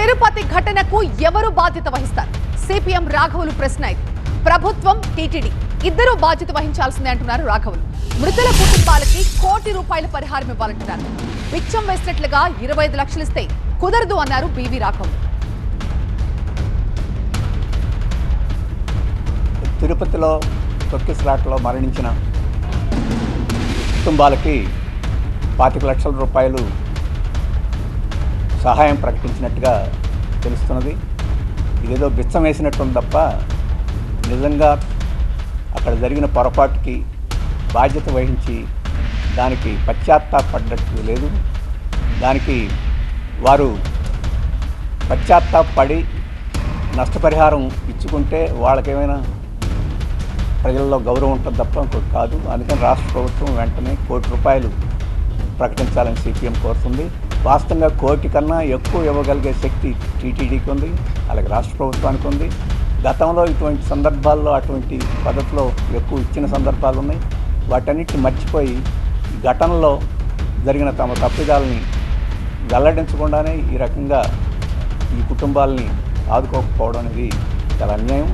తిరుపతి ఘటనకు ఎవరు బాధ్యత వహిస్తారు? సిపిఎం రాఘవులు ప్రశ్న ఇది. ప్రభుత్వం టీటీడీ ఇద్దరూ బాధ్యత వహించాల్సిందే అంటున్నారు రాఘవులు. మృతుల కుటుంబాలకి కోటి రూపాయల పరిహారం ఇవ్వాలంటున్నారు. బిచ్చం వేసినట్లుగా ఇరవై ఐదు లక్షలు ఇస్తే కుదరదు అన్నారు బివి రాఘవులు. తిరుపతిలో తొక్కిసలాటలో మరణించిన కుటుంబాలకి పాతిక లక్షల రూపాయలు సహాయం ప్రకటించినట్టుగా తెలుస్తున్నది. ఇదేదో బిచ్చం వేసినట్టుంది తప్ప నిజంగా అక్కడ జరిగిన పొరపాటుకి బాధ్యత వహించి దానికి పశ్చాత్తాపడ్డట్టు లేదు. దానికి వారు పశ్చాత్తాపడి నష్టపరిహారం ఇచ్చుకుంటే వాళ్ళకేమైనా ప్రజల్లో గౌరవం ఉంటుంది తప్ప ఇంకోటి కాదు. అందుకని రాష్ట్ర ప్రభుత్వం వెంటనే కోటి రూపాయలు ప్రకటించాలని సిపిఎం కోరుతుంది. వాస్తవంగా కోటి కన్నా ఎక్కువ ఇవ్వగలిగే శక్తి టీటీడీకి ఉంది అలాగే రాష్ట్ర ప్రభుత్వానికి ఉంది. గతంలో ఇటువంటి సందర్భాల్లో అటువంటి పద్ధతిలో ఎక్కువ ఇచ్చిన సందర్భాలు ఉన్నాయి. వాటన్నిటిని మర్చిపోయి ఘటనలో జరిగిన తమ తప్పిదాలని వెల్లడించకుండానే ఈ రకంగా ఈ కుటుంబాలని ఆదుకోకపోవడం అనేది చాలా అన్యాయం.